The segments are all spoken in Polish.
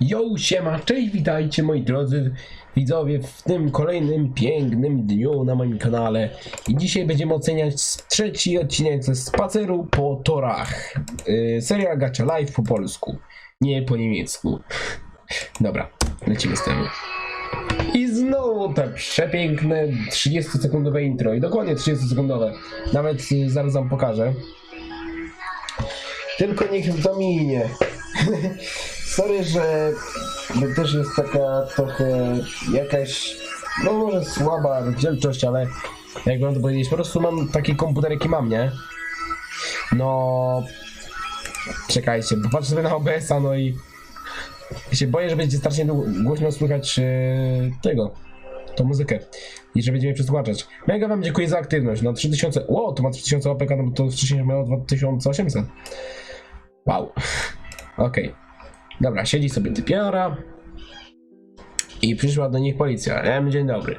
Yo, siema, cześć, witajcie moi drodzy widzowie w tym kolejnym pięknym dniu na moim kanale. I dzisiaj będziemy oceniać trzeci odcinek ze spaceru po torach. Yy, seria Gacha Live po polsku, nie po niemiecku. Dobra, lecimy z tym. I znowu te przepiękne 30 sekundowe intro i dokładnie 30 sekundowe nawet yy, zaraz wam pokażę. Tylko niech to minie Sorry, że że też jest taka trochę jakaś, no może słaba rozdzielczość, ale jak mam to powiedzieć, po prostu mam taki komputer jaki mam, nie? No... Czekajcie, popatrzę sobie na OBS-a, no i... się boję, że będzie strasznie głośno słychać yy, tego, tą muzykę i że będziemy przesłuchaczać. Mega wam dziękuję za aktywność, no 3000, wow, to ma 3000 łapek, no to wcześniej miało 2800. Wow, okej. Dobra, siedzi sobie typiara. I przyszła do nich policja. Em, dzień dobry.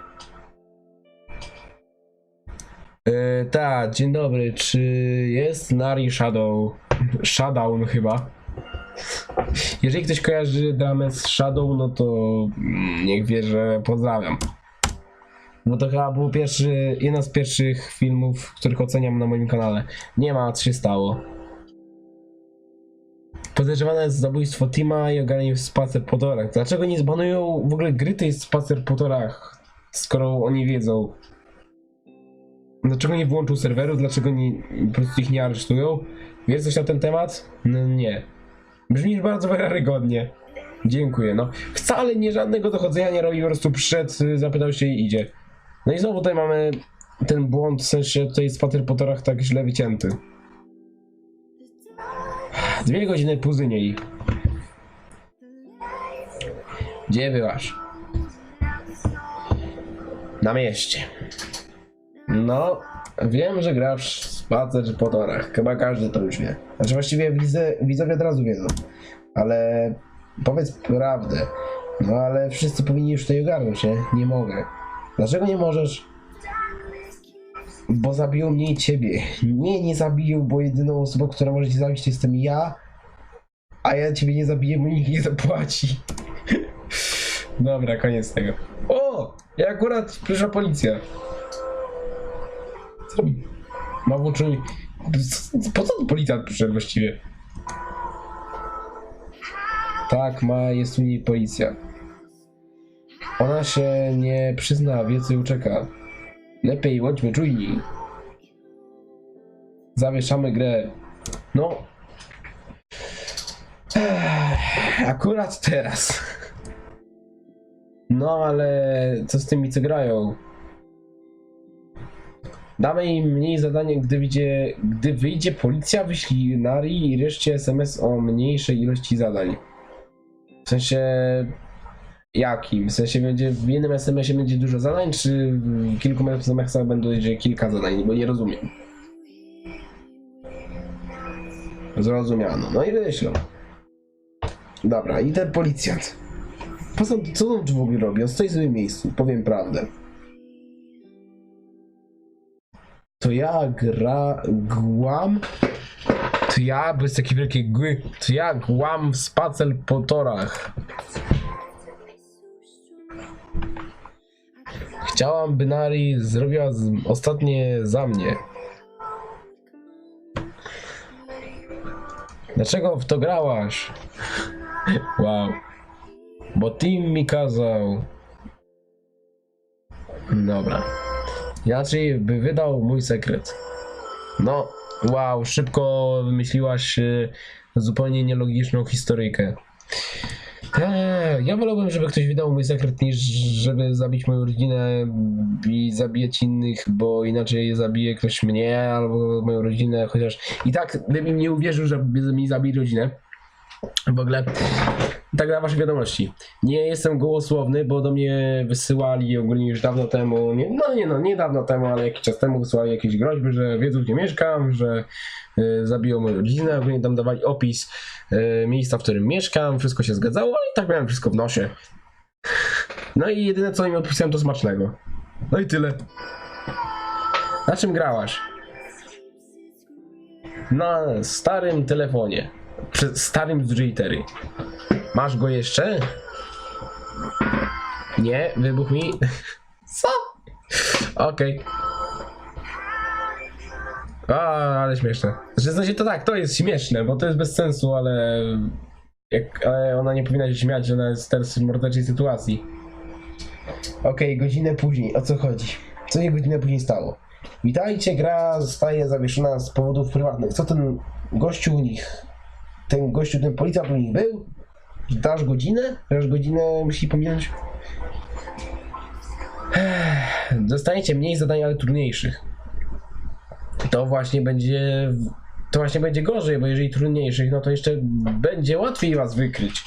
Yy, tak, dzień dobry. Czy jest Nari Shadow? Shadow chyba. Jeżeli ktoś kojarzy dramę z Shadow, no to mm, niech wie, że pozdrawiam. Bo to chyba był pierwszy, jeden z pierwszych filmów, których oceniam na moim kanale. Nie ma, co się stało. Podejrzewane jest zabójstwo Tima i ogarnięcie spacer po torach. Dlaczego nie zbanują w ogóle gry tej spacer po torach, skoro oni wiedzą? Dlaczego nie włączą serwerów? Dlaczego nie, po prostu ich nie aresztują? Wiesz coś na ten temat? No nie. Brzmisz bardzo wiarygodnie. Dziękuję, no. Wcale nie żadnego dochodzenia nie robi, po prostu przyszedł, y, zapytał się i idzie. No i znowu tutaj mamy ten błąd, w sensie tutaj spacer po torach tak źle wycięty. Dwie godziny później. Gdzie byłaś? Na mieście. No, wiem, że grasz spacer po torach. Chyba każdy to już wie. Znaczy właściwie widzę, widzowie od razu wiedzą. Ale powiedz prawdę. No ale wszyscy powinni już tutaj ogarnąć, nie? Nie mogę. Dlaczego nie możesz? Bo zabiją mnie i ciebie. Nie, nie zabiją, bo jedyną osobą, która może cię zabić, to jestem ja. A ja ciebie nie zabiję, bo nikt nie zapłaci. Dobra, koniec tego. O! Ja akurat przyszła policja. Co robi? Ma włączony... Po co tu policjant przyszedł właściwie? Tak, ma, jest u niej policja. Ona się nie przyzna, wie co ją czeka. Lepiej bądźmy czujni. Zawieszamy grę. No. Akurat teraz. No ale co z tymi co grają? Damy im mniej zadanie, gdy wyjdzie, gdy wyjdzie policja, wyślij Nari i reszcie SMS o mniejszej ilości zadań. W sensie jakim? W sensie będzie w jednym SMS-ie będzie dużo zadań, czy w kilku SMS-ach będzie kilka zadań? Bo nie rozumiem. Zrozumiano. No i wyślą. Dobra, i ten policjant. Poza co on w ogóle robi? On stoi w miejscu, powiem prawdę. To ja gra... głam? To ja, bez takiej wielkiej gły, to ja głam spacer po torach. Chciałam, by Nari zrobiła z, ostatnie za mnie. Dlaczego w to grałaś? Wow. Bo Tim mi kazał. Dobra. Inaczej by wydał mój sekret. No, wow, szybko wymyśliłaś y, zupełnie nielogiczną historyjkę. Eee, ja wolałbym, żeby ktoś wydał mój sekret, niż żeby zabić moją rodzinę i zabijać innych, bo inaczej zabije ktoś mnie albo moją rodzinę, chociaż i tak bym im nie uwierzył, że mi zabili rodzinę. W ogóle tak dla waszej wiadomości. Nie jestem gołosłowny, bo do mnie wysyłali ogólnie już dawno temu, nie, no nie no, nie dawno temu, ale jakiś czas temu wysyłali jakieś groźby, że wiedzą gdzie mieszkam, że y, zabiją moją rodzinę, ogólnie tam dawali opis y, miejsca, w którym mieszkam, wszystko się zgadzało, ale i tak miałem wszystko w nosie. No i jedyne co im odpisałem to smacznego. No i tyle. Na czym grałaś? Na starym telefonie. Przy starym J4. Masz go jeszcze? Nie, wybuch mi. Co? Okej. A, ale śmieszne. Znaczy, w sensie to tak, to jest śmieszne, bo to jest bez sensu, ale... Jak, ale ona nie powinna się śmiać, że ona jest teraz w morderczej sytuacji. Okej, godzinę później, o co chodzi? Co się godzinę później stało? Witajcie, gra zostaje zawieszona z powodów prywatnych. Co ten gościu u nich, ten gościu, ten policjant u nich był? Dasz godzinę? Dasz godzinę, musi pominąć? Dostaniecie mniej zadań, ale trudniejszych. To właśnie będzie. To właśnie będzie gorzej, bo jeżeli trudniejszych, no to jeszcze będzie łatwiej was wykryć.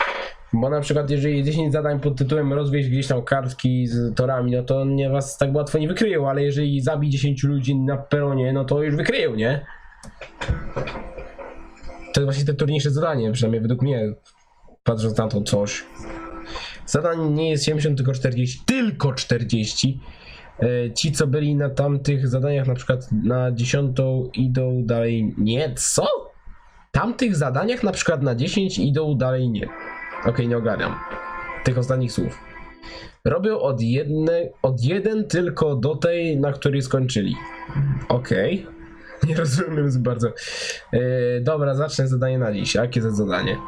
Bo na przykład, jeżeli 10 zadań pod tytułem rozwieźć gdzieś tam kartki z torami, no to nie was tak łatwo nie wykryją, ale jeżeli zabij 10 ludzi na peronie, no to już wykryją, nie? To jest właśnie te trudniejsze zadanie, przynajmniej według mnie, patrząc na to coś. Zadań nie jest 70, tylko 40. Tylko 40. E, Ci, co byli na tamtych zadaniach, na przykład na 10 idą dalej nie. Co? Tamtych zadaniach na przykład na 10 idą dalej nie. Okej, nie ogarniam tych ostatnich słów. Robią od, jedne, od jeden tylko do tej, na której skończyli. Okej. Nie rozumiem bardzo. E, dobra, zacznę zadanie na dziś. Jakie za zadanie?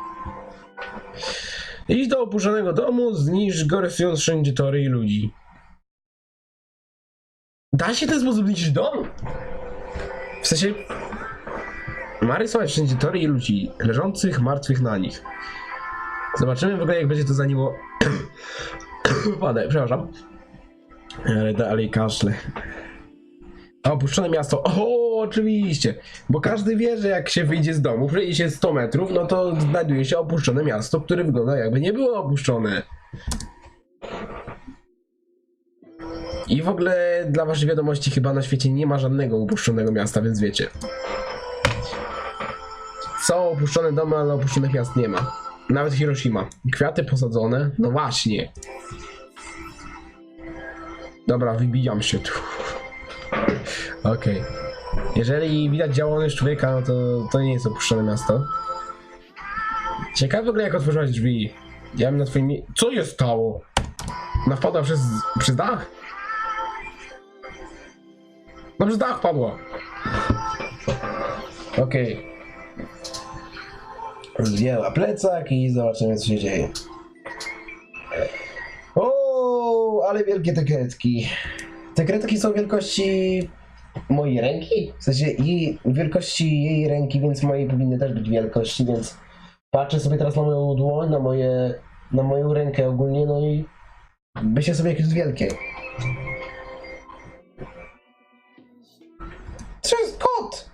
Idź do opuszczonego domu, zniszcz goresując wszędzie tory i ludzi. Da się ten sposób zniszczyć dom? W sensie... Ma rysować wszędzie tory i ludzi, leżących martwych na nich. Zobaczymy w ogóle jak będzie to zaniło... Padę, przepraszam. Ale dalej kaszle. Opuszczone miasto. Oczywiście. Bo każdy wie, że jak się wyjdzie z domu, przejdzie się 100 metrów, no to znajduje się opuszczone miasto, które wygląda jakby nie było opuszczone. I w ogóle dla waszej wiadomości chyba na świecie nie ma żadnego opuszczonego miasta, więc wiecie. Są opuszczone domy, ale opuszczonych miast nie ma. Nawet Hiroshima. Kwiaty posadzone? No właśnie. Dobra, wybijam się tu. Okej. Jeżeli widać działalność człowieka, no to to nie jest opuszczone miasto. Ciekawe w ogóle jak otworzyłaś drzwi. Ja bym na twoim Co się stało? Ona wpadła przez, przez dach? No przez dach padła. Okej. Zdjęła plecak i zobaczymy co się dzieje. O, ale wielkie te kredki. Te kredki są wielkości mojej ręki? W sensie jej, wielkości jej ręki, więc mojej powinny też być wielkości, więc patrzę sobie teraz na moją dłoń, na moje, na moją rękę ogólnie, no i myślę sobie jak jest wielkie. Co jest kot?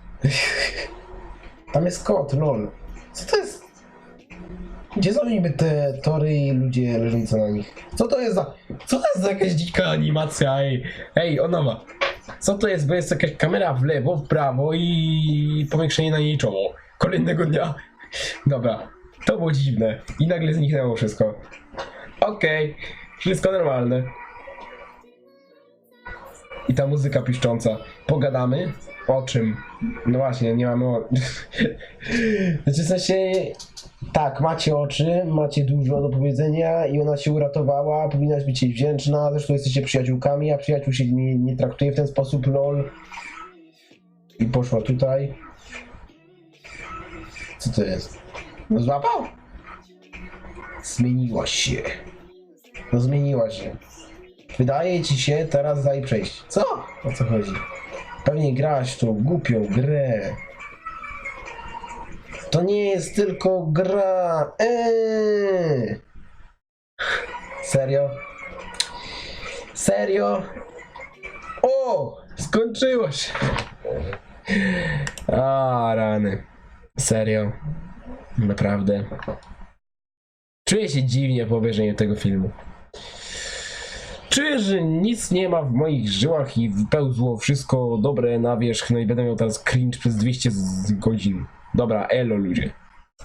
Tam jest kot, lol. Co to jest? Gdzie są niby te tory i ludzie leżący na nich? Co to jest za... Co to jest za jakaś dzika animacja, ej? Ej, ona ma. Co to jest? Bo jest jakaś kamera w lewo, w prawo i powiększenie na jej czoło. Kolejnego dnia. Dobra, to było dziwne. I nagle zniknęło wszystko. Okej, wszystko normalne. I ta muzyka piszcząca. Pogadamy? O czym? No właśnie, nie mamy o... Znaczy w sensie... Tak, macie oczy, macie dużo do powiedzenia i ona się uratowała, powinnaś być jej wdzięczna, zresztą jesteście przyjaciółkami, a przyjaciół się nie, nie traktuje w ten sposób, lol. I poszła tutaj. Co to jest? No złapał? Zmieniła się. No zmieniła się. Wydaje ci się, teraz daj przejść. Co? O co chodzi? Pewnie grasz w tą głupią grę. To nie jest tylko gra. Eee. Serio? Serio? O! Skończyło się. A, rany. Serio. Naprawdę. Czuję się dziwnie po obejrzeniu tego filmu. Że nic nie ma w moich żyłach i wypełzło wszystko dobre na wierzch, no i będę miał teraz cringe przez 200 z- godzin. Dobra, elo ludzie.